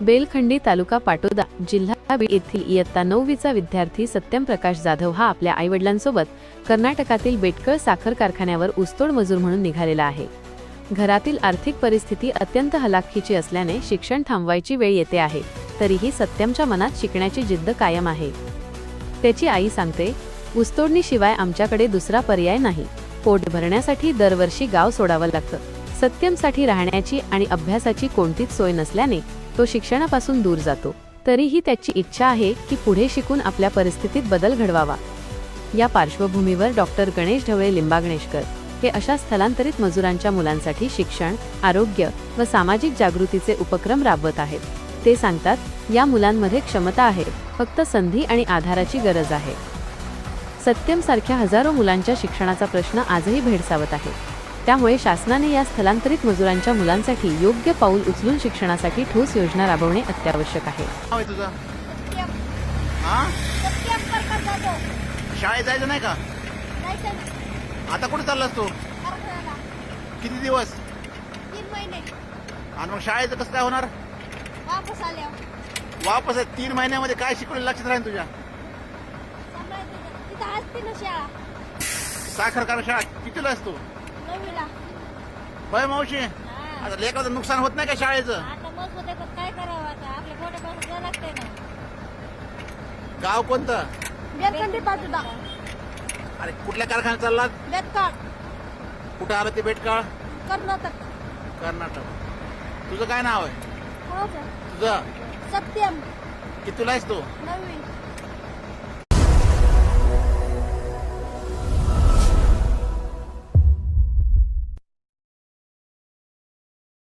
बेलखंडी तालुका पाटोदा जिल्हा बीड येथील इयत्ता नववीचा विद्यार्थी सत्यम प्रकाश जाधव हा आपल्या आईवडिलांसोबत कर्नाटकातील बेटकळ साखर कारखान्यावर ऊसतोड मजूर म्हणून निघालेला आहे. घरातील आर्थिक परिस्थिती अत्यंत हलाखीची असल्याने शिक्षण थांबवायची वेळ येते आहे तरीही सत्यमच्या मनात शिकण्याची जिद्द कायम आहे. त्याची आई सांगते ऊसतोडणीशिवाय आमच्याकडे दुसरा पर्याय नाही. पोट भरण्यासाठी दरवर्षी गाव सोडावं लागतं. सत्यमसाठी राहण्याची आणि अभ्यासाची कोणतीच सोय नसल्याने तो शिक्षणापासून दूर जातो. तरीही त्याची इच्छा आहे की पुढे शिकून आपल्या परिस्थितीत बदल घडवावा. या पार्श्वभूमीवर डॉक्टर गणेश ढवळे लिंबागणेशकर हे अशा स्थलांतरित मजुरांच्या मुलांसाठी शिक्षण आरोग्य व सामाजिक जागृतीचे उपक्रम राबवत आहेत. ते सांगतात या मुलांमध्ये क्षमता आहे फक्त संधी आणि आधाराची गरज आहे. सत्यम सारख्या हजारो मुलांच्या शिक्षणाचा प्रश्न आजही भेडसावत आहे. त्यामुळे शासनाने या स्थलांतरित मजुरांच्या मुलांसाठी योग्य पाऊल उचलून शिक्षणासाठी ठोस योजना राबवणे अत्यावश्यक आहे. हा? शाळेत जायचं नाही का? आता कुठे चाललास तू? कारखान्याला किती दिवस? आणि मग शाळेचं कसं काय होणार? वापस आहे. तीन महिन्यामध्ये काय शिकवलं लक्षात राहील तुझ्या? साखर कार शाळा. कितीला असतो नववीला. होय मावशी? हा. आता लेकराचं नुकसान होत नाही का शाळेचं? आता मग होते पण काय करावं आता? आपल्या पोटापासून जायला लागतंय ना. गाव कोणतं? अरे कुठल्या कारखान्यात चाललात? बेतकाळ. कुठं आलं ते बेटकाळ कर्नाटक. कर्नाटक. तुझं काय नाव आहे? हो सर तुझं? सत्यम. कितीला आहेस तू? नववी.